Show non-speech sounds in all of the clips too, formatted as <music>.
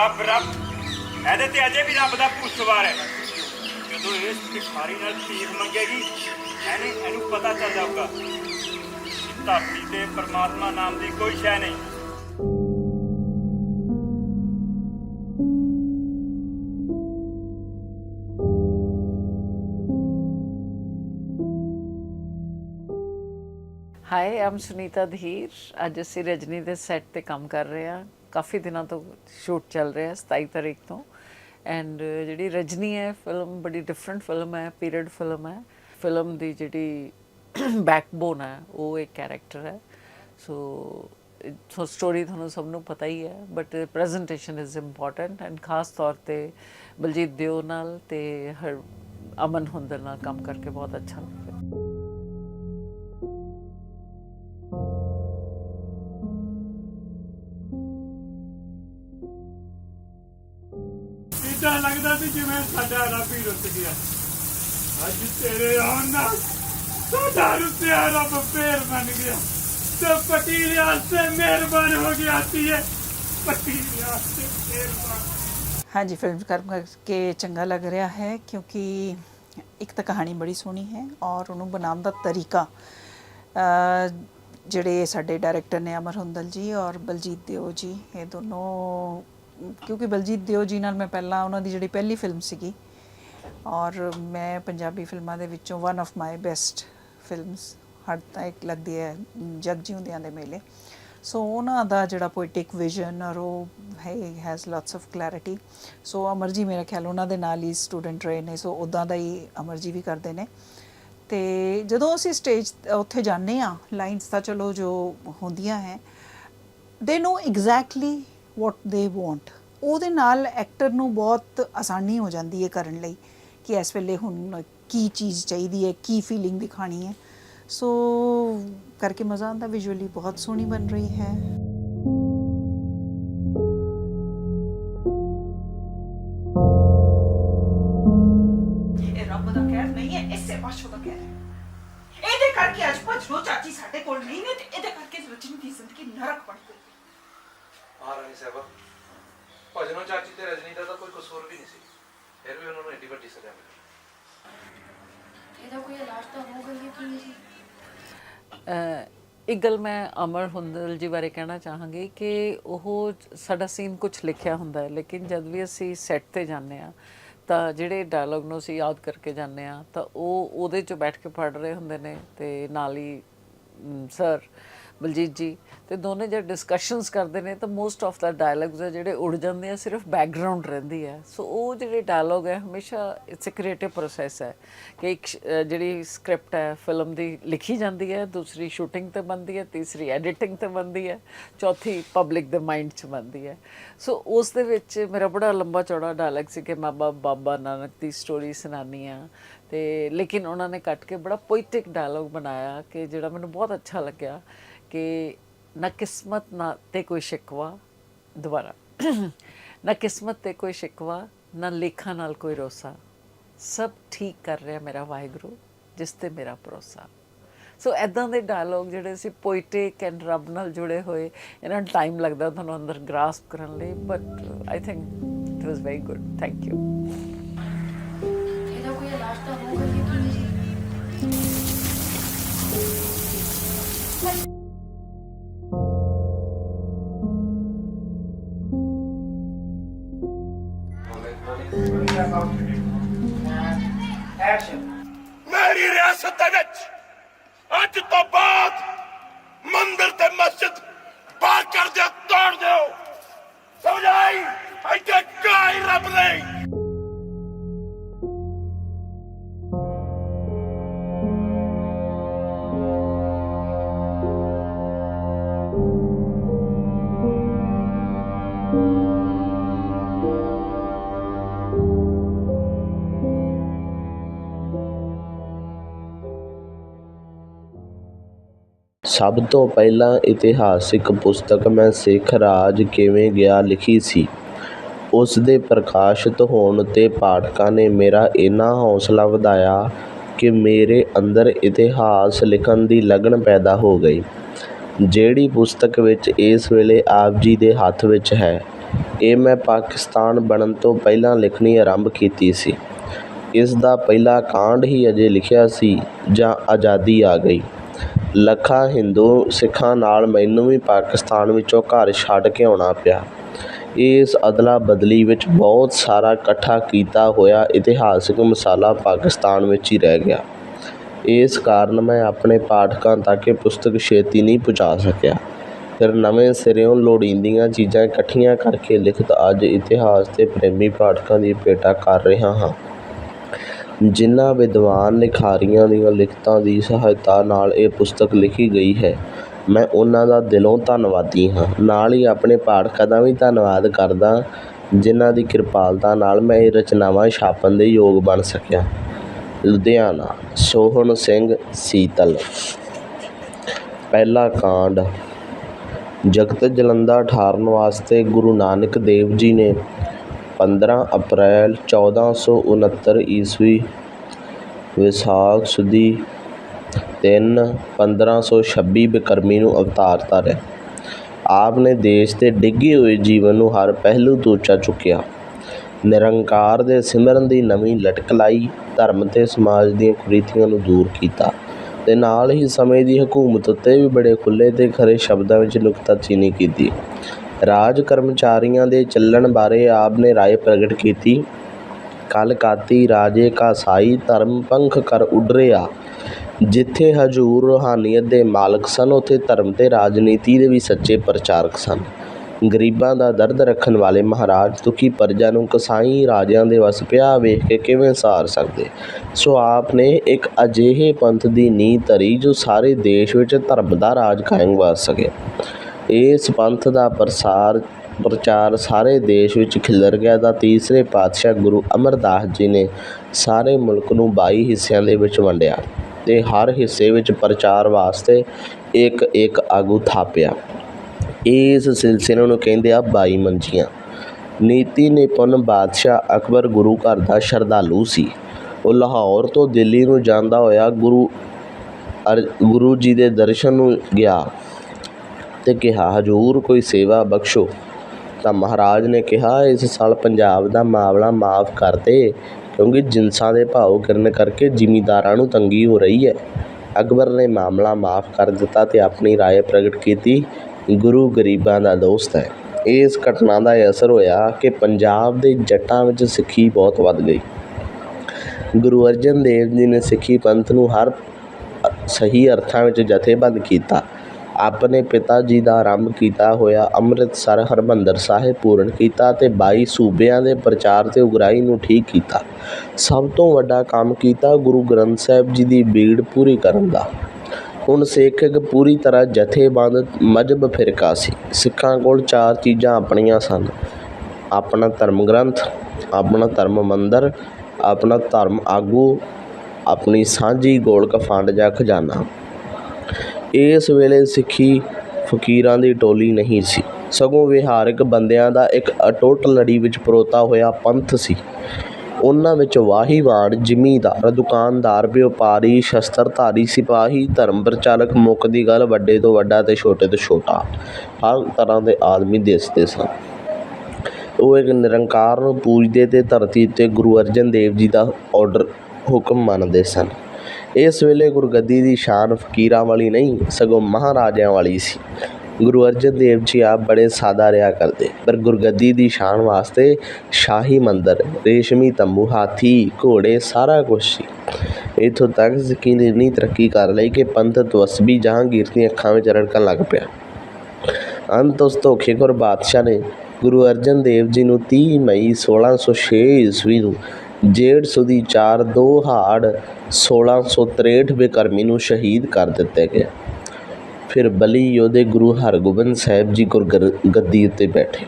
ਰੱਬ ਰੱਬ। ਇਹਦੇ ਤੇ ਅਜੇ ਵੀ ਰੱਬ ਦਾ ਭੂਤ ਸਵਾਰ ਹੈ। ਜਦੋਂ ਇਹ ਭਿਖਾਰੀ ਨਾਲ ਭੀਖ ਮੰਗੇਗੀ, ਇਹਨੇ ਇਹਨੂੰ ਪਤਾ ਚੱਲ ਜਾਊਗਾ। ਕਿ ਧਰਤੀ ਤੇ ਪਰਮਾਤਮਾ ਨਾਮ ਦੀ ਕੋਈ ਸ਼ੈ ਨਹੀਂ। ਹਾਈ ਆਮ ਸੁਨੀਤਾ ਧੀਰ ਅੱਜ ਅਸੀਂ ਰਜਨੀ ਦੇ ਸੈੱਟ ਤੇ ਕੰਮ ਕਰ ਰਹੇ ਹਾਂ। ਕਾਫੀ ਦਿਨਾਂ ਤੋਂ ਸ਼ੂਟ ਚੱਲ ਰਿਹਾ 27 ਤਾਰੀਖ ਤੋਂ। ਐਂਡ ਜਿਹੜੀ ਰਜਨੀ ਹੈ ਫਿਲਮ ਬੜੀ ਡਿਫਰੈਂਟ ਫਿਲਮ ਹੈ ਪੀਰੀਅਡ ਫਿਲਮ ਹੈ। ਫਿਲਮ ਦੀ ਜਿਹੜੀ <coughs> ਬੈਕਬੋਨ ਹੈ, ਉਹ ਇੱਕ ਕੈਰੈਕਟਰ ਹੈ। ਸੋ ਸੋ ਸਟੋਰੀ ਤੁਹਾਨੂੰ ਸਭ ਨੂੰ ਪਤਾ ਹੀ ਹੈ but presentation is important and ਖਾਸ ਤੌਰ ਤੇ ਬਲਜੀਤ ਦਿਓ ਨਾਲ ਤੇ ਹਰ ਅਮਨ ਹੁੰਦਰ ਨਾਲ ਕੰਮ ਕਰਕੇ ਬਹੁਤ ਅੱਛਾ ਸਾਡਾ ਰੱਬ ਹੀ ਰੁੱਸ ਗਿਆ। ਅੱਜ ਤੇਰੇ ਆਉਣ ਨਾਲ ਸਾਡਾ ਰੁੱਸਿਆ ਰੱਬ ਫੇਰ ਬਣ ਗਿਆ। ਤੇ ਪਟੀਲ ਵਾਸਤੇ ਮਿਹਰਬਾਨ ਹੋ ਗਿਆ ਧੀਏ। ਪਟੀਲ ਵਾਸਤੇ ਮਿਹਰਬਾਨ। ਹਾਂਜੀ ਫਿਲਮ ਕਰ ਕਰਕੇ ਚੰਗਾ ਲੱਗ ਰਿਹਾ ਹੈ ਕਿਉਂਕਿ ਇੱਕ ਤਾਂ ਕਹਾਣੀ ਬੜੀ ਸੋਹਣੀ ਹੈ ਔਰ ਉਹਨੂੰ ਬਣਾਉਣ ਦਾ ਤਰੀਕਾ ਜਿਹੜੇ ਸਾਡੇ ਡਾਇਰੈਕਟਰ ਨੇ ਅਮਰ ਹੁੰਦਲ ਜੀ ਔਰ ਬਲਜੀਤ ਦਿਓ ਜੀ, ਇਹ ਦੋਨੋਂ ਕਿਉਂਕਿ ਬਲਜੀਤ ਦਿਓ ਜੀ ਨਾਲ ਮੈਂ ਪਹਿਲਾਂ ਉਹਨਾਂ ਦੀ ਜਿਹੜੀ ਪਹਿਲੀ ਫਿਲਮ ਸੀਗੀ ਔਰ ਮੈਂ ਪੰਜਾਬੀ ਫਿਲਮਾਂ ਦੇ ਵਿੱਚੋਂ one of my best films ਹਰ ਤੱਕ ਲੱਗਦੀ ਹੈ ਜਗ ਜਿਉਂਦਿਆਂ ਦੇ ਮੇਲੇ। ਸੋ ਉਹਨਾਂ ਦਾ ਜਿਹੜਾ ਪੋਇਟਿਕ ਵਿਜ਼ਨ ਔਰ ਉਹ ਹੈ has lots of clarity so Amar ji ਮੇਰਾ ਖਿਆਲ ਉਹਨਾਂ ਦੇ ਨਾਲ ਹੀ ਸਟੂਡੈਂਟ ਰਹੇ ਨੇ ਸੋ ਉਦਾਂ ਦਾ ਹੀ ਅਮਰ ਜੀ ਵੀ ਕਰਦੇ ਨੇ। ਤੇ ਜਦੋਂ ਅਸੀਂ ਸਟੇਜ ਉੱਥੇ ਜਾਂਦੇ ਆ ਲਾਈਨਸ ਤਾਂ ਚਲੋ ਜੋ ਹੁੰਦੀਆਂ ਹੈ they know exactly what they want ਉਹਦੇ ਨਾਲ ਐਕਟਰ ਨੂੰ ਬਹੁਤ ਆਸਾਨੀ ਹੋ ਜਾਂਦੀ ਹੈ ਕਰਨ ਲਈ ਕਿ ਇਸ ਵੇਲੇ ਹੁਣ ਕੀ ਚੀਜ਼ ਚਾਹੀਦੀ ਹੈ ਕੀ ਫੀਲਿੰਗ ਦਿਖਾਣੀ ਹੈ। ਸੋ ਕਰਕੇ ਮਜ਼ਾ ਆਉਂਦਾ ਵਿਜ਼ੂਅਲੀ ਬਹੁਤ ਸੋਹਣੀ ਬਣ ਰਹੀ ਹੈ। ਇਹ ਰੱਬ ਦਾ ਕਹਿਰ ਨਹੀਂ ਹੈ ਇਸੇ ਪਾਸ਼ੋ ਦਾ ਕਹਿਰ ਹੈ। ਇਹਦੇ ਕਰਕੇ ਅੱਜ ਭਜਨੋ ਚਾਚੀ ਸਾਡੇ ਕੋਲ ਨਹੀਂ ਨੇ ਤੇ ਇਹਦੇ ਕਰਕੇ ਰਜਨੀ ਦੀ ਜ਼ਿੰਦਗੀ ਨਰਕ ਬਣ ਗਈ। ਮਹਾਰਾਣੀ ਸਾਹਿਬਾ ਭਜਨੋ ਚਾਚੀ ਤੇ ਰਜਨੀ ਦਾ ਤਾਂ ਕੋਈ ਕਸੂਰ ਵੀ ਨਹੀਂ ਸੀ। ਫਿਰ ਵੀ ਉਹਨਾਂ ਨੂੰ ਏਡੀ ਵੱਡੀ ਸਜ਼ਾ ਮਿਲੀ। ਇਹਦਾ ਕੋਈ ਇਲਾਜ ਤਾਂ ਹੋਊਗਾ ਹੀ ਕਿ ਨਹੀਂ ਅਹ ਇੱਕ ਗੱਲ ਮੈਂ ਅਮਰ ਹੁੰਦਲ ਜੀ ਬਾਰੇ ਕਹਿਣਾ ਚਾਹਾਂਗੀ ਕਿ ਉਹ ਸਾਡਾ ਸੀਨ ਕੁਝ ਲਿਖਿਆ ਹੁੰਦਾ ਹੈ ਲੇਕਿਨ ਜਦ ਵੀ ਅਸੀਂ ਸੈੱਟ ਤੇ ਜਾਂਦੇ ਆ ਤਾਂ ਜਿਹੜੇ ਡਾਇਲੌਗ ਨੂੰ ਅਸੀਂ ਯਾਦ ਕਰਕੇ ਜਾਂਦੇ ਆ ਤਾਂ ਉਹ ਉਹਦੇ 'ਚ ਬੈਠ ਕੇ ਪੜ ਰਹੇ ਹੁੰਦੇ ਨੇ ਤੇ ਨਾਲ ਹੀ ਸਰ ਬਲਜੀਤ ਜੀ ਤੇ ਦੋਨੇ ਜਦ ਡਿਸਕਸ਼ਨਸ ਕਰਦੇ ਨੇ ਤਾਂ ਮੋਸਟ ਆਫ ਦਾ ਡਾਇਲੌਗਸ ਹੈ ਜਿਹੜੇ ਉੜ ਜਾਂਦੇ ਆ, ਸਿਰਫ ਬੈਕਗ੍ਰਾਉਂਡ ਰਹਿੰਦੀ ਹੈ ਸੋ ਉਹ ਜਿਹੜੇ ਡਾਇਲੌਗ ਹੈ ਹਮੇਸ਼ਾ ਇਟਸ ਅ ਕ੍ਰੀਏਟਿਵ ਪ੍ਰੋਸੈਸ ਹੈ ਕਿ ਇੱਕ ਜਿਹੜੀ ਸਕ੍ਰਿਪਟ ਹੈ ਫਿਲਮ ਦੀ ਲਿਖੀ ਜਾਂਦੀ ਹੈ ਦੂਸਰੀ ਸ਼ੂਟਿੰਗ ਤੇ ਬਣਦੀ ਹੈ ਤੀਸਰੀ ਐਡੀਟਿੰਗ ਤੇ ਬਣਦੀ ਹੈ ਚੌਥੀ ਪਬਲਿਕ ਦੇ ਮਾਈਂਡ 'ਚ ਬਣਦੀ ਹੈ ਸੋ ਉਸ ਦੇ ਵਿੱਚ ਮੇਰਾ ਬੜਾ ਲੰਬਾ ਚੌੜਾ ਡਾਇਲੌਗ ਸੀ ਕਿ ਮੈਂ ਬਾ- ਬਾਬਾ ਨਾਨਕ ਦੀ ਸਟੋਰੀ ਸੁਣਾਉਂਦੀ ਆ ਤੇ ਲੇਕਿਨ ਉਹਨਾਂ ਨੇ ਕੱਟ ਕੇ ਬੜਾ ਪੋਇਟਿਕ ਡਾਇਲੌਗ ਬਣਾਇਆ ਕਿ ਜਿਹੜਾ ਮੈਨੂੰ ਬਹੁਤ ਅੱਛਾ ਲੱਗਿਆ ਕਿ ਨਾ ਕਿਸਮਤ ਨਾ ਤੇ ਕੋਈ ਸ਼ਿਕਵਾ ਦੁਬਾਰਾ ਨਾ ਕਿਸਮਤ ਤੇ ਕੋਈ ਸ਼ਿਕਵਾ ਨਾ ਲੇਖਾਂ ਨਾਲ ਕੋਈ ਰੋਸਾ ਸਭ ਠੀਕ ਕਰ ਰਿਹਾ ਮੇਰਾ ਵਾਹਿਗੁਰੂ ਜਿਸ ਤੇ ਮੇਰਾ ਭਰੋਸਾ ਸੋ ਐਦਾਂ ਦੇ ਡਾਇਲੌਗ ਜਿਹੜੇ ਸੀ ਪੋਇਟਿਕ ਐਂਡ ਰੱਬ ਨਾਲ ਜੁੜੇ ਹੋਏ, ਇਹਨਾਂ ਨੂੰ ਟਾਈਮ ਲੱਗਦਾ ਤੁਹਾਨੂੰ ਅੰਦਰ ਗ੍ਰਾਸਪ ਕਰਨ ਲਈ but I think it was very good thank you ਸਭ ਤੋਂ ਪਹਿਲਾਂ ਇਤਿਹਾਸਿਕ ਪੁਸਤਕ ਮੈਂ ਸਿੱਖ ਰਾਜ ਕਿਵੇਂ ਗਿਆ ਲਿਖੀ ਸੀ। ਉਸ ਦੇ ਪ੍ਰਕਾਸ਼ਿਤ ਹੋਣ 'ਤੇ ਪਾਠਕਾਂ ਨੇ ਮੇਰਾ ਇੰਨਾ ਹੌਸਲਾ ਵਧਾਇਆ ਕਿ ਮੇਰੇ ਅੰਦਰ ਇਤਿਹਾਸ ਲਿਖਣ ਦੀ ਲਗਨ ਪੈਦਾ ਹੋ ਗਈ। ਜਿਹੜੀ ਪੁਸਤਕ ਵਿੱਚ ਇਸ ਵੇਲੇ ਆਪ ਜੀ ਦੇ ਹੱਥ ਵਿੱਚ ਹੈ, ਇਹ ਮੈਂ ਪਾਕਿਸਤਾਨ ਬਣਨ ਤੋਂ ਪਹਿਲਾਂ ਲਿਖਣੀ ਆਰੰਭ ਕੀਤੀ ਸੀ। ਇਸ ਦਾ ਪਹਿਲਾ ਕਾਂਡ ਹੀ ਅਜੇ ਲਿਖਿਆ ਸੀ ਜਾਂ ਆਜ਼ਾਦੀ ਆ ਗਈ। ਲੱਖਾਂ ਹਿੰਦੂ ਸਿੱਖਾਂ ਨਾਲ ਮੈਨੂੰ ਵੀ ਪਾਕਿਸਤਾਨ ਵਿੱਚੋਂ ਘਰ ਛੱਡ ਕੇ ਆਉਣਾ ਪਿਆ। ਇਸ ਅਦਲਾ ਬਦਲੀ ਵਿੱਚ ਬਹੁਤ ਸਾਰਾ ਇਕੱਠਾ ਕੀਤਾ ਹੋਇਆ ਇਤਿਹਾਸਕ ਮਸਾਲਾ ਪਾਕਿਸਤਾਨ ਵਿੱਚ ਹੀ ਰਹਿ ਗਿਆ। ਇਸ ਕਾਰਨ ਮੈਂ ਆਪਣੇ ਪਾਠਕਾਂ ਤੱਕ ਇਹ ਪੁਸਤਕ ਛੇਤੀ ਨਹੀਂ ਪਹੁੰਚਾ ਸਕਿਆ। ਫਿਰ ਨਵੇਂ ਸਿਰਿਓਂ ਲੋੜੀਂਦੀਆਂ ਚੀਜ਼ਾਂ ਇਕੱਠੀਆਂ ਕਰਕੇ ਲਿਖਤ ਅੱਜ ਇਤਿਹਾਸ ਦੇ ਪ੍ਰੇਮੀ ਪਾਠਕਾਂ ਦੀ ਭੇਟਾ ਕਰ ਰਿਹਾ ਹਾਂ। ਜਿਨ੍ਹਾਂ ਵਿਦਵਾਨ ਲਿਖਾਰੀਆਂ ਦੀਆਂ ਲਿਖਤਾਂ ਦੀ ਸਹਾਇਤਾ ਨਾਲ ਇਹ ਪੁਸਤਕ ਲਿਖੀ ਗਈ ਹੈ। ਮੈਂ ਉਹਨਾਂ ਦਾ ਦਿਲੋਂ ਧੰਨਵਾਦੀ ਹਾਂ। ਨਾਲ ਹੀ ਆਪਣੇ ਪਾਠਕਾਂ ਦਾ ਵੀ ਧੰਨਵਾਦ ਕਰਦਾ ਜਿਨ੍ਹਾਂ ਦੀ ਕਿਰਪਾਲਤਾ ਨਾਲ ਮੈਂ ਇਹ ਰਚਨਾਵਾਂ ਛਾਪਣ ਦੇ ਯੋਗ ਬਣ ਸਕਿਆ। ਲੁਧਿਆਣਾ, ਸੋਹਣ ਸਿੰਘ ਸੀਤਲ। ਪਹਿਲਾ ਕਾਂਡ। ਜਗਤ ਜਲੰਧਰ ਠਾਰਨ ਵਾਸਤੇ ਗੁਰੂ ਨਾਨਕ ਦੇਵ ਜੀ ਨੇ 15 ਅਪ੍ਰੈਲ 1469 ਈਸਵੀ ਵਿਸਾਖ ਸੁਦੀ 3 1526 ਬਿਕਰਮੀ ਨੂੰ ਅਵਤਾਰ ਧਾਰਿਆ। ਆਪ ਨੇ ਦੇਸ਼ ਦੇ ਡਿੱਗੇ ਹੋਏ ਜੀਵਨ ਨੂੰ ਹਰ ਪਹਿਲੂ ਤੋਂ ਉੱਚਾ ਚੁੱਕਿਆ। ਨਿਰੰਕਾਰ ਦੇ ਸਿਮਰਨ ਦੀ ਨਵੀਂ ਲਟਕ ਲਾਈ, ਧਰਮ ਤੇ ਸਮਾਜ ਦੀਆਂ ਕੁਰੀਤੀਆਂ ਨੂੰ ਦੂਰ ਕੀਤਾ ਤੇ ਨਾਲ ਹੀ ਸਮੇਂ ਦੀ ਹਕੂਮਤ ਉੱਤੇ ਵੀ ਬੜੇ ਖੁੱਲ੍ਹੇ ਤੇ ਖਰੇ ਸ਼ਬਦਾਂ ਵਿੱਚ ਨੁਕਤਾਚੀਨੀ ਕੀਤੀ। ਰਾਜ ਕਰਮਚਾਰੀਆਂ ਦੇ ਚੱਲਣ ਬਾਰੇ ਆਪ ਨੇ ਰਾਏ ਪ੍ਰਗਟ ਕੀਤੀ। ਕਲ ਕਾਤੀ ਰਾਜੇ ਕਾ ਸਾਈ ਧਰਮ ਪੰਖ ਕਰ ਉਡਰਿਆ। ਜਿੱਥੇ ਹਜੂਰ ਰੂਹਾਨੀਅਤ ਦੇ ਮਾਲਕ ਸਨ, ਉੱਥੇ ਧਰਮ ਤੇ ਰਾਜਨੀਤੀ ਦੇ ਵੀ ਸੱਚੇ ਪ੍ਰਚਾਰਕ ਸਨ। ਗਰੀਬਾਂ ਦਾ ਦਰਦ ਰੱਖਣ ਵਾਲੇ ਮਹਾਰਾਜ ਦੁਖੀ ਪਰਜਾ ਨੂੰ ਕਸਾਈ ਰਾਜਿਆਂ ਦੇ ਵਸ ਪਿਆ ਵੇਖ ਕੇ ਕਿਵੇਂ ਸਾਰ ਸਕਦੇ? ਸੋ ਆਪ ਨੇ ਇੱਕ ਅਜਿਹੇ ਪੰਥ ਦੀ ਨੀਂਹ ਧਰੀ ਜੋ ਸਾਰੇ ਦੇਸ਼ ਵਿੱਚ ਧਰਮ ਦਾ ਰਾਜ ਕਾਇਮ ਕਰ ਸਕੇ। ਇਸ ਪੰਥ ਦਾ ਪ੍ਰਸਾਰ, ਪ੍ਰਚਾਰ ਸਾਰੇ ਦੇਸ਼ ਵਿੱਚ ਖਿਲਰ ਗਿਆ ਤਾਂ ਤੀਸਰੇ ਪਾਤਸ਼ਾਹ ਗੁਰੂ ਅਮਰਦਾਸ ਜੀ ਨੇ ਸਾਰੇ ਮੁਲਕ ਨੂੰ ਬਾਈ ਹਿੱਸਿਆਂ ਦੇ ਵਿੱਚ ਵੰਡਿਆ ਤੇ ਹਰ ਹਿੱਸੇ ਵਿੱਚ ਪ੍ਰਚਾਰ ਵਾਸਤੇ ਇੱਕ ਇੱਕ ਆਗੂ ਥਾਪਿਆ। ਇਸ ਸਿਲਸਿਲੇ ਨੂੰ ਕਹਿੰਦੇ ਆ 22 ਮੰਜੀਆਂ। ਨੀਤੀ ਨਿਪੁੰਨ ਬਾਦਸ਼ਾਹ ਅਕਬਰ ਗੁਰੂ ਘਰ ਦਾ ਸ਼ਰਧਾਲੂ ਸੀ। ਉਹ ਲਾਹੌਰ ਤੋਂ ਦਿੱਲੀ ਨੂੰ ਜਾਂਦਾ ਹੋਇਆ ਗੁਰੂ ਅਰ, ਗੁਰੂ ਜੀ ਦੇ ਦਰਸ਼ਨ ਨੂੰ ਗਿਆ। ਤੇ ਕਿਹਾ, ਹਜੂਰ ਕੋਈ ਸੇਵਾ ਬਖਸ਼ੋ। ਤਾਂ ਮਹਾਰਾਜ ਨੇ ਕਿਹਾ, ਇਸ ਸਾਲ ਪੰਜਾਬ ਦਾ ਮਾਮਲਾ ਮਾਫ ਕਰ ਦੇ, ਕਿਉਂਕਿ ਜਿਨਸਾਂ ਦੇ ਭਾਅ ਗਿਰਨ ਕਰਕੇ ਜ਼ਿਮੀਂਦਾਰਾਂ ਨੂੰ ਤੰਗੀ ਹੋ ਰਹੀ ਹੈ। ਅਕਬਰ ਨੇ ਮਾਮਲਾ ਮਾਫ ਕਰ ਦਿੱਤਾ ਤੇ ਆਪਣੀ ਰਾਏ ਪ੍ਰਗਟ ਕੀਤੀ, ਗੁਰੂ ਗਰੀਬਾਂ ਦਾ ਦੋਸਤ ਹੈ। ਇਸ ਘਟਨਾ ਦਾ ਇਹ ਅਸਰ ਹੋਇਆ ਕਿ ਪੰਜਾਬ ਦੇ ਜੱਟਾਂ ਵਿੱਚ ਸਿੱਖੀ ਬਹੁਤ ਵੱਧ ਗਈ। ਗੁਰੂ ਅਰਜਨ ਦੇਵ ਜੀ ਨੇ ਸਿੱਖੀ ਪੰਥ ਨੂੰ ਹਰ ਸਹੀ ਅਰਥਾਂ ਵਿੱਚ ਜਥੇਬੰਦ ਕੀਤਾ। ਆਪਣੇ ਪਿਤਾ ਜੀ ਦਾ ਆਰੰਭ ਕੀਤਾ ਹੋਇਆ ਅੰਮ੍ਰਿਤਸਰ ਹਰਿਮੰਦਰ ਸਾਹਿਬ ਪੂਰਨ ਕੀਤਾ ਅਤੇ ਬਾਈ ਸੂਬਿਆਂ ਦੇ ਪ੍ਰਚਾਰ ਅਤੇ ਉਗਰਾਹੀ ਨੂੰ ਠੀਕ ਕੀਤਾ। ਸਭ ਤੋਂ ਵੱਡਾ ਕੰਮ ਕੀਤਾ ਗੁਰੂ ਗ੍ਰੰਥ ਸਾਹਿਬ ਜੀ ਦੀ ਬੀੜ ਪੂਰੀ ਕਰਨ ਦਾ। ਹੁਣ ਸਿੱਖ ਇੱਕ ਪੂਰੀ ਤਰ੍ਹਾਂ ਜਥੇਬੰਦ ਮਜ਼ਹਬ ਫਿਰਕਾ ਸੀ। ਸਿੱਖਾਂ ਕੋਲ ਚਾਰ ਚੀਜ਼ਾਂ ਆਪਣੀਆਂ ਸਨ। ਆਪਣਾ ਧਰਮ ਗ੍ਰੰਥ, ਆਪਣਾ ਧਰਮ ਮੰਦਰ, ਆਪਣਾ ਧਰਮ ਆਗੂ, ਆਪਣੀ ਸਾਂਝੀ ਗੋਲਕ ਫੰਡ ਜਾਂ ਖਜ਼ਾਨਾ। ਇਸ ਵੇਲੇ ਸਿੱਖੀ ਫਕੀਰਾਂ ਦੀ ਟੋਲੀ ਨਹੀਂ ਸੀ। ਸਗੋਂ ਵਿਹਾਰਕ ਬੰਦਿਆਂ ਦਾ ਇੱਕ ਅਟੁੱਟ ਲੜੀ ਵਿੱਚ ਪਰੋਤਾ ਹੋਇਆ ਪੰਥ ਸੀ। ਉਹਨਾਂ ਵਿੱਚ ਵਾਹੀਵਾਨ ਜ਼ਿਮੀਂਦਾਰ, ਦੁਕਾਨਦਾਰ, ਵਪਾਰੀ, ਸ਼ਸਤਰਧਾਰੀ, ਸਿਪਾਹੀ ਧਰਮ ਪ੍ਰਚਾਰਕ ਮੁੱਖ ਦੀ ਗੱਲ ਵੱਡੇ ਤੋਂ ਵੱਡਾ ਤੇ ਛੋਟੇ ਤੋਂ ਛੋਟਾ। ਹਰ ਤਰ੍ਹਾਂ ਦੇ ਆਦਮੀ ਦਿਸਦੇ ਸਨ। ਉਹ ਇੱਕ ਨਿਰੰਕਾਰ ਨੂੰ ਪੂਜਦੇ ਤੇ ਧਰਤੀ ਉੱਤੇ ਗੁਰੂ ਅਰਜਨ ਦੇਵ ਜੀ ਦਾ ਆਰਡਰ ਹੁਕਮ ਮੰਨਦੇ ਸਨ। ਇਸ ਵੇਲੇ ਗੁਰਗੱਦੀ ਦੀ ਸ਼ਾਨ ਫਕੀਰਾਂ ਵਾਲੀ ਨਹੀਂ, ਸਗੋਂ ਮਹਾਰਾਜਿਆਂ ਵਾਲੀ ਸੀ। ਗੁਰੂ ਅਰਜਨ ਦੇਵ ਜੀ ਆਪ ਬੜੇ ਸਾਦਾ ਰਿਹਾ ਕਰਦੇ, ਪਰ ਗੁਰਗੱਦੀ ਦੀ ਸ਼ਾਨ ਵਾਸਤੇ ਸ਼ਾਹੀ ਮੰਦਰ, ਰੇਸ਼ਮੀ ਤੰਬੂ, ਹਾਥੀ, ਘੋੜੇ ਸਾਰਾ ਕੁਝ ਸੀ। ਇਥੋਂ ਤੱਕ ਸਿੱਖੀ ਨੇ ਇੰਨੀ ਤਰੱਕੀ ਕਰ ਲਈ ਕਿ ਪੰਥ ਤਵਸਬੀ ਜਹਾਂਗੀਰ ਦੀਆਂ ਅੱਖਾਂ ਵਿੱਚ ਰੜਕਣ ਲੱਗ ਪਿਆ। ਅੰਤ ਉਸ ਧੋਖੇਖੋਰ ਬਾਦਸ਼ਾਹ ਨੇ ਗੁਰੂ ਅਰਜਨ ਦੇਵ ਜੀ ਨੂੰ 30 ਮਈ 1606 ਈਸਵੀ ਨੂੰ ਜੇਠ ਸੁਦੀ 4 ਦੋ ਹਾੜ 1663 ਬੇਕਰਮੀ ਨੂੰ ਸ਼ਹੀਦ ਕਰ ਦਿੱਤਾ ਗਿਆ ਫਿਰ ਬਲੀ ਯੋਧੇ ਗੁਰੂ ਹਰਗੋਬਿੰਦ ਸਾਹਿਬ ਜੀ ਗੁਰਗੱਦੀ ਉੱਤੇ ਬੈਠੇ।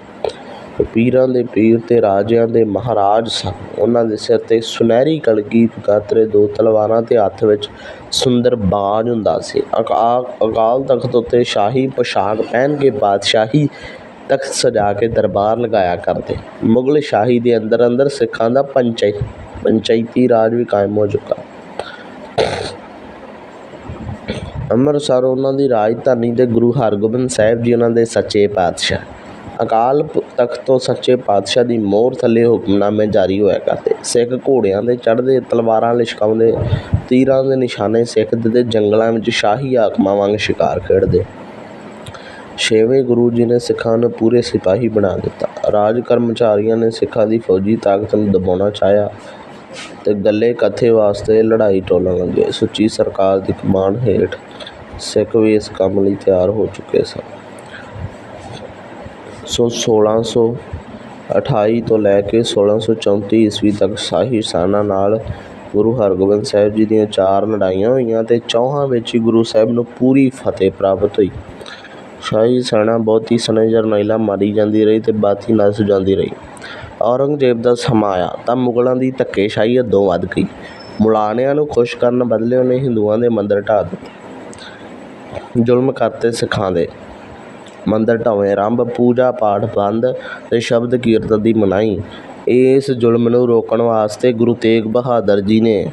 ਪੀਰਾਂ ਦੇ ਪੀਰ ਤੇ ਰਾਜਿਆਂ ਦੇ ਮਹਾਰਾਜ ਸਨ। ਉਹਨਾਂ ਦੇ ਸਿਰ ਤੇ ਸੁਨਹਿਰੀ ਕਲਗੀ ਕਾਤਰੇ ਦੋ ਤਲਵਾਰਾਂ ਤੇ ਹੱਥ ਵਿੱਚ ਸੁੰਦਰ ਬਾਜ ਹੁੰਦਾ ਸੀ। ਅਕਾਲ ਅਕਾਲ ਤਖਤ ਉੱਤੇ ਸ਼ਾਹੀ ਪੋਸ਼ਾਕ ਪਹਿਨ ਕੇ ਬਾਦਸ਼ਾਹੀ ਤਖਤ ਸਜਾ ਕੇ ਦਰਬਾਰ ਲਗਾਇਆ ਕਰਦੇ। ਮੁਗਲ ਸ਼ਾਹੀ ਦੇ ਅੰਦਰ ਅੰਦਰ ਸਿੱਖਾਂ ਦਾ ਪੰਚਾਇ ਪੰਚਾਇਤੀ ਰਾਜ ਵੀ ਕਾਇਮ ਹੋ ਚੁੱਕਾ। ਅੰਮ੍ਰਿਤਸਰ ਉਹਨਾਂ ਦੀ ਰਾਜਧਾਨੀ ਤੇ ਗੁਰੂ ਹਰਗੋਬਿੰਦ ਸਾਹਿਬ ਜੀ ਉਹਨਾਂ ਦੇ ਸੱਚੇ ਪਾਤਸ਼ਾਹ। ਅਕਾਲ ਤਖਤ ਤੋਂ ਸੱਚੇ ਪਾਤਸ਼ਾਹ ਦੀ ਮੋਹਰ ਥੱਲੇ ਹੁਕਮਨਾਮੇ ਜਾਰੀ ਹੋਇਆ ਕਰਦੇ। ਸਿੱਖ ਘੋੜਿਆਂ ਦੇ ਚੜ੍ਹਦੇ ਤਲਵਾਰਾਂ ਲਿਸ਼ਕਾਉਂਦੇ, ਤੀਰਾਂ ਦੇ ਨਿਸ਼ਾਨੇ ਸਿੱਖ ਦੇ ਜੰਗਲਾਂ ਵਿੱਚ ਸ਼ਾਹੀ ਹਾਕਮਾਂ ਵਾਂਗ ਸ਼ਿਕਾਰ ਖੇਡਦੇ। ਛੇਵੇਂ ਗੁਰੂ ਜੀ ਨੇ ਸਿੱਖਾਂ ਨੂੰ ਪੂਰੇ ਸਿਪਾਹੀ ਬਣਾ ਦਿੱਤਾ। ਰਾਜ ਕਰਮਚਾਰੀਆਂ ਨੇ ਸਿੱਖਾਂ ਦੀ ਫੌਜੀ ਤਾਕਤ ਨੂੰ ਦਬਾਉਣਾ ਚਾਹਿਆ ਤੇ ਗੱਲੇ ਕਥੇ ਵਾਸਤੇ ਲੜਾਈ ਟੋਲਣ ਲੱਗੇ। ਸੁੱਚੀ ਸਰਕਾਰ ਦੀ ਕਮਾਂਡ ਹੇਠ ਸਿੱਖ ਵੀ ਇਸ ਕੰਮ ਲਈ ਤਿਆਰ ਹੋ ਚੁੱਕੇ ਸਨ। ਸੋ 1628 ਤੋਂ ਲੈ ਕੇ 1634 ਈਸਵੀ ਤੱਕ ਸ਼ਾਹੀ ਸਾਨਾ ਨਾਲ ਗੁਰੂ ਹਰਗੋਬਿੰਦ ਸਾਹਿਬ ਜੀ ਦੀਆਂ ਚਾਰ ਲੜਾਈਆਂ ਹੋਈਆਂ ਤੇ ਚੌਹਾਂ ਵਿੱਚ ਹੀ ਗੁਰੂ ਸਾਹਿਬ ਨੂੰ ਪੂਰੀ ਫਤਿਹ ਪ੍ਰਾਪਤ ਹੋਈ। ਸ਼ਾਹੀ ਸੈਨਾ ਬਹੁਤੀ ਸਨੇ ਜਰਨੈਲਾਂ ਮਾਰੀ ਜਾਂਦੀ ਰਹੀ ਅਤੇ ਬਾਤੀ ਨਸ ਜਾਂਦੀ ਰਹੀ। ਔਰੰਗਜ਼ੇਬ ਦਾ ਸਮਾਂ ਆਇਆ ਤਾਂ ਮੁਗਲਾਂ ਦੀ ਧੱਕੇਸ਼ਾਹੀ ਹੱਦੋਂ ਵੱਧ ਗਈ। ਮੁਲਾਣਿਆਂ ਨੂੰ ਖੁਸ਼ ਕਰਨ ਬਦਲੇ ਉਹਨੇ ਹਿੰਦੂਆਂ ਦੇ ਮੰਦਰ ਢਾਹ ਦਿੱਤੇ। ਜ਼ੁਲਮ ਕਰਤੇ ਸਿੱਖਾਂ ਦੇ। ਮੰਦਰ ਢਾਵੇਂ ਆਰੰਭ ਪੂਜਾ ਪਾਠ ਬੰਦ ਅਤੇ ਸ਼ਬਦ ਕੀਰਤਨ ਦੀ ਮਨਾਹੀ। ਇਸ ਜ਼ੁਲਮ ਨੂੰ ਰੋਕਣ ਵਾਸਤੇ ਗੁਰੂ ਤੇਗ ਬਹਾਦਰ ਜੀ ਨੇ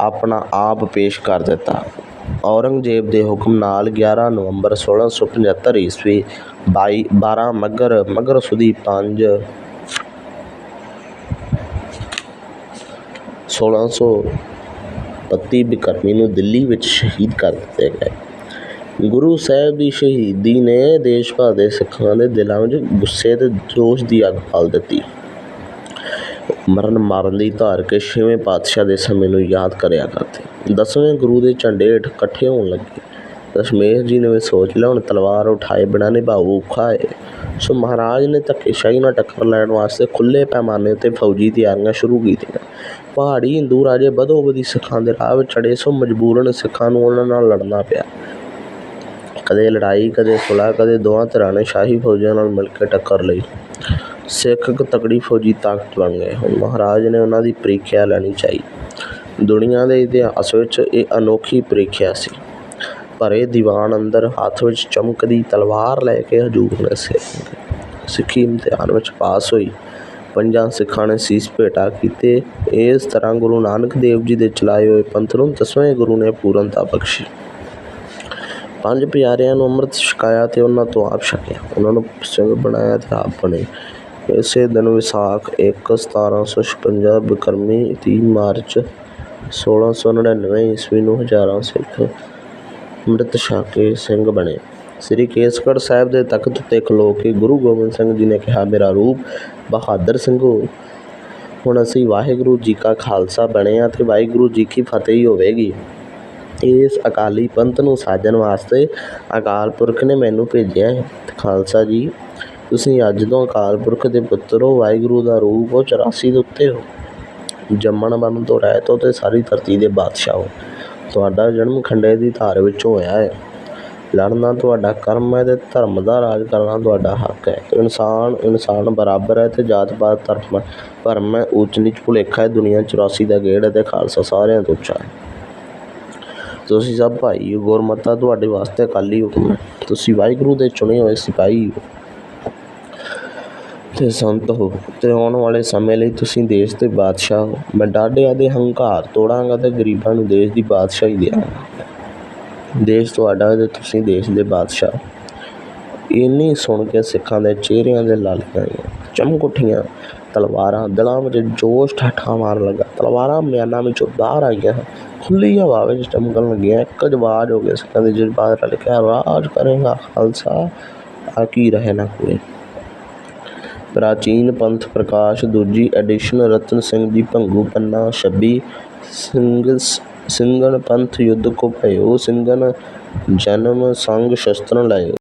ਆਪਣਾ ਆਪ ਪੇਸ਼ ਕਰ ਦਿੱਤਾ। ਔਰੰਗਜ਼ੇਬ ਦੇ ਹੁਕਮ ਨਾਲ 11 ਨਵੰਬਰ 1675 ਈਸਵੀ 22 12 ਮੱਘਰ ਮੱਘਰ ਸੁਦੀ 5 1632 ਬਿਕਰਮੀ ਨੂੰ ਦਿੱਲੀ ਵਿੱਚ ਸ਼ਹੀਦ ਕਰ ਦਿੱਤੇ ਗਏ। ਗੁਰੂ ਸਾਹਿਬ ਦੀ ਸ਼ਹੀਦੀ ਨੇ ਦੇਸ਼ ਭਰ ਦੇ ਸਿੱਖਾਂ ਦੇ ਦਿਲਾਂ ਵਿੱਚ ਗੁੱਸੇ ਤੇ ਜੋਸ਼ ਦੀ ਅੱਗ ਬਾਲ ਦਿੱਤੀ। ਮਰਨ ਮਾਰਨ ਦੀ ਧਾਰ ਕੇ ਛੇਵੇਂ ਪਾਤਸ਼ਾਹ ਦੇ ਸਮੇਂ ਨੂੰ ਯਾਦ ਕਰਿਆ ਕਰਦੇ। ਦਸਵੇਂ ਗੁਰੂ ਦੇ ਝੰਡੇ ਹੇਠ ਇਕੱਠੇ ਹੋਣ ਲੱਗੇ। ਦਸ਼ਮੇਸ਼ ਜੀ ਨੇ ਵੀ ਸੋਚ ਲਿਆ, ਹੁਣ ਤਲਵਾਰ ਉਠਾਏ ਬਿਨਾਂ ਨਿਭਾਊ ਔਖਾ ਹੈ ਸੋ ਮਹਾਰਾਜ ਨੇ ਧੱਕੇਸ਼ਾਹੀ ਨਾਲ ਟੱਕਰ ਲੈਣ ਵਾਸਤੇ ਖੁੱਲੇ ਪੈਮਾਨੇ ਉੱਤੇ ਫੌਜੀ ਤਿਆਰੀਆਂ ਸ਼ੁਰੂ ਕੀਤੀਆਂ। ਪਹਾੜੀ ਹਿੰਦੂ ਰਾਜੇ ਬਦੋ ਬਦੀ ਸਿੱਖਾਂ ਦੇ ਰਾਹ ਵਿੱਚ ਚੜੇ ਸੋ ਮਜਬੂਰਨ ਸਿੱਖਾਂ ਨੂੰ ਉਹਨਾਂ ਨਾਲ ਲੜਨਾ ਪਿਆ। ਕਦੇ ਲੜਾਈ, ਕਦੇ ਸੁਲ੍ਹਾ, ਕਦੇ ਦੋਵਾਂ ਧਿਰਾਂ ਨੇ ਸ਼ਾਹੀ ਫੌਜਾਂ ਨਾਲ ਮਿਲ ਕੇ ਟੱਕਰ ਲਈ। ਸਿੱਖ ਇੱਕ ਤਕੜੀ ਫੌਜੀ ਤਾਕਤ ਬਣ ਗਏ ਹੁਣ ਮਹਾਰਾਜ ਨੇ ਉਹਨਾਂ ਦੀ ਪ੍ਰੀਖਿਆ ਲੈਣੀ ਚਾਹੀ। ਦੁਨੀਆ ਦੇ ਇਤਿਹਾਸ ਵਿੱਚ ਇਹ ਅਨੋਖੀ ਪ੍ਰੀਖਿਆ ਸੀ। ਪਰ ਇਹ ਦੀਵਾਨ ਅੰਦਰ ਹੱਥ ਵਿੱਚ ਚਮਕਦੀ ਤਲਵਾਰ ਲੈ ਕੇ ਹਜੂਰ ਨੇ ਸਿੱਖੀ ਇਮਤਿਹਾਨ ਵਿੱਚ ਪਾਸ ਹੋਈ। ਪੰਜਾਂ ਸਿੱਖਾਂ ਨੇ ਸੀਸ ਭੇਟਾ ਕੀਤੇ। ਇਸ ਤਰ੍ਹਾਂ ਗੁਰੂ ਨਾਨਕ ਦੇਵ ਜੀ ਦੇ ਚਲਾਏ ਹੋਏ ਪੰਥ ਨੂੰ ਦਸਵੇਂ ਗੁਰੂ ਨੇ ਪੂਰਨਤਾ ਬਖਸ਼ੀ। ਪੰਜ ਪਿਆਰਿਆਂ ਨੂੰ ਅੰਮ੍ਰਿਤ ਛਕਾਇਆ ਤੇ ਉਹਨਾਂ ਤੋਂ ਆਪ ਛਕਿਆ। ਉਹਨਾਂ ਨੂੰ ਸਿੰਘ ਬਣਾਇਆ ਤੇ ਆਪ ਬਣੇ। ਇਸੇ ਦਿਨ ਵਿਸਾਖ 1 1756 ਬਿਕਰਮੀ ਤੀਹ ਮਾਰਚ 1699 ਈਸਵੀ ਨੂੰ ਹਜ਼ਾਰਾਂ ਸਿੱਖ ਅੰਮ੍ਰਿਤ ਛਕ ਕੇ ਸਿੰਘ ਬਣੇ। ਸ੍ਰੀ ਕੇਸਗੜ੍ਹ ਸਾਹਿਬ ਦੇ ਤਖਤ ਉੱਤੇ ਖਲੋ ਕੇ ਗੁਰੂ ਗੋਬਿੰਦ ਸਿੰਘ ਜੀ ਨੇ ਕਿਹਾ, ਮੇਰਾ ਰੂਪ ਬਹਾਦਰ ਸਿੰਘੋ ਹੁਣ ਅਸੀਂ ਵਾਹਿਗੁਰੂ ਜੀ ਕਾ ਖਾਲਸਾ ਬਣੇ ਆ ਤੇ ਵਾਹਿਗੁਰੂ ਜੀ ਕੀ ਫਤਿਹ ਹੀ ਹੋਵੇਗੀ। ਇਸ ਅਕਾਲੀ ਪੰਥ ਨੂੰ ਸਾਜਣ ਵਾਸਤੇ ਅਕਾਲ ਪੁਰਖ ਨੇ ਮੈਨੂੰ ਭੇਜਿਆ ਹੈ। ਖਾਲਸਾ ਜੀ ਤੁਸੀਂ ਅੱਜ ਤੋਂ ਅਕਾਲ ਪੁਰਖ ਦੇ ਪੁੱਤਰ ਹੋ, ਵਾਹਿਗੁਰੂ ਦਾ ਰੂਪ ਹੋ 84 ਦੇ ਉੱਤੇ ਹੋ। ਜੰਮਣ ਮਰਨ ਤੋਂ ਰਹਿਤ ਹੋ ਤੇ ਸਾਰੀ ਧਰਤੀ ਦੇ ਬਾਦਸ਼ਾਹ ਹੋ। ਤੁਹਾਡਾ ਜਨਮ ਖੰਡੇ ਦੀ ਧਾਰ ਵਿੱਚੋਂ ਹੋਇਆ ਹੈ। ਲੜਨਾ ਤੁਹਾਡਾ ਕਰਮ ਹੈ ਤੇ ਧਰਮ ਦਾ ਰਾਜ ਕਰਨਾ ਤੁਹਾਡਾ ਹੱਕ ਹੈ। ਇਨਸਾਨ ਇਨਸਾਨ ਬਰਾਬਰ ਹੈ ਤੇ ਜਾਤ ਪਾਤ, ਧਰਮ, ਭਰਮ ਹੈ। ਉੱਚ ਨੀਚ ਭੁਲੇਖਾ ਹੈ। ਦੁਨੀਆ 84 ਦਾ ਗੇੜ ਹੈ ਅਤੇ ਖਾਲਸਾ ਸਾਰਿਆਂ ਤੋਂ ਉੱਚਾ ਹੈ। ਤੁਸੀਂ ਸਭ ਭਾਈ ਹੋ। ਗੁਰਮਤਾ ਤੁਹਾਡੇ ਵਾਸਤੇ ਅਕਾਲੀ ਹੁਕਮ ਹੈ। ਤੁਸੀਂ ਵਾਹਿਗੁਰੂ ਦੇ ਚੁਣੇ ਹੋਏ ਸਿਪਾਹੀ ਹੋ। ਤੇ ਸੰਤ ਹੋ। ਤੇ ਆਉਣ ਵਾਲੇ ਸਮੇਂ ਲਈ ਤੁਸੀਂ ਦੇਸ਼ ਦੇ ਬਾਦਸ਼ਾਹ ਹੋ। ਮੈਂ ਡਾਢਿਆਂ ਦੇ ਹੰਕਾਰ ਤੋੜਾਂਗਾ ਤੇ ਗਰੀਬਾਂ ਨੂੰ ਦੇਸ਼ ਦੀ ਬਾਦਸ਼ਾਹੀ ਦਿਆਂਗਾ। ਦੇਸ਼ ਤੁਹਾਡਾ ਤੇ ਤੁਸੀਂ ਦੇਸ਼ ਦੇ ਬਾਦਸ਼ਾਹ ਇੰਨੀ ਸੁਣ ਕੇ ਸਿੱਖਾਂ ਦੇ ਚਿਹਰਿਆਂ ਦੇ ਲਾਲੀਆਂ ਆਈਆਂ ਚਮਕ ਉੱਠੀਆਂ ਤਲਵਾਰਾਂ, ਦਿਲਾਂ ਵਿੱਚ ਜੋਸ਼ ਠਾਠਾ ਮਾਰਨ ਲੱਗਾ। ਤਲਵਾਰਾਂ ਮਿਆਨਾਂ ਵਿੱਚੋਂ ਬਾਹਰ ਆਈਆਂ ਖੁੱਲੀ ਹਵਾ ਵਿੱਚ ਚਮਕਣ ਲੱਗੀਆਂ। ਇੱਕ ਜਵਾਜ ਹੋ ਗਿਆ ਸਿੱਖਾਂ ਦੇ ਜਜ਼ਬਾਤ ਰਲ ਕੇ ਰਾਜ ਕਰੇਗਾ ਖਾਲਸਾ, ਆ ਕੀ ਰਹੇ ਨਾ ਕੋਈ? ਪ੍ਰਾਚੀਨ ਪੰਥ ਪ੍ਰਕਾਸ਼, ਦੂਜੀ ਐਡੀਸ਼ਨ ਰਤਨ ਸਿੰਘ ਜੀ ਭੰਗੂ ਪੰਨਾ 26 ਸਿੰਘ ਸਿੰਘਨ ਪੰਥ ਯੁੱਧ ਕੋ ਭਇਓ ਸਿੰਘਨ ਜਨਮ ਸੰਗ ਸ਼ਸਤਰ ਲਾਇਓ।